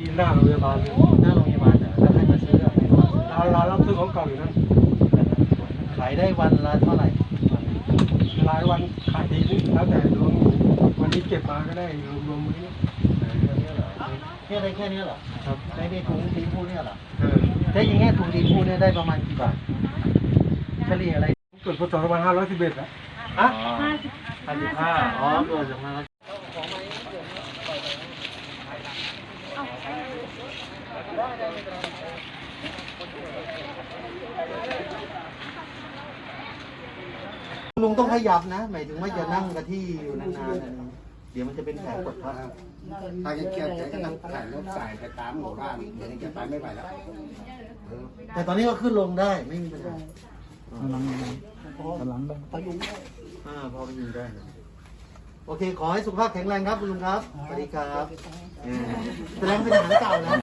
ที่หน้าโรงพยาบาลหน้าโรงพยาบาลน่ะแล้วให้มาซื้อเราเรานรับซื้อของเก่าอยู่นั้นขายได้วันละเท่าไหร่หลายวันขายดีนี่แล้วแต่ดวงวันนี้เก็บมาก็ได้รวมๆมื้อเนี้ยแค่ได้แค่นี้เหรอครับได้ได้ถุงสีพูเนี่ยเหรอได้ยังไงถุงสีพูเนี่ยได้ประมาณกี่บาทเฉลี่ยอะไรเกิดพศ2511แล้วฮะ55อ๋อเกิด25 ลุงต้องขยับนะ หมายถึงว่าอย่านั่งกับที่อยู่นานๆนะเดี๋ยวมันจะเป็นแผลกดทับถ้าจะเครียดแกก็ต้องถ่ายรถสายไปตามหมู่บ้านเดี๋ยวนี้แกไปไม่ไหวแล้วแต่ตอนนี้ก็ขึ้นลงได้ไม่มีปัญหาหลังหลังได้อ่าพอไปยิงได้นะโอเค ขอให้สุขภาพแข็งแรงครับคุณลุงครับ สวัสดีครับเออแสดงเป็นทหารเก่าแล้ว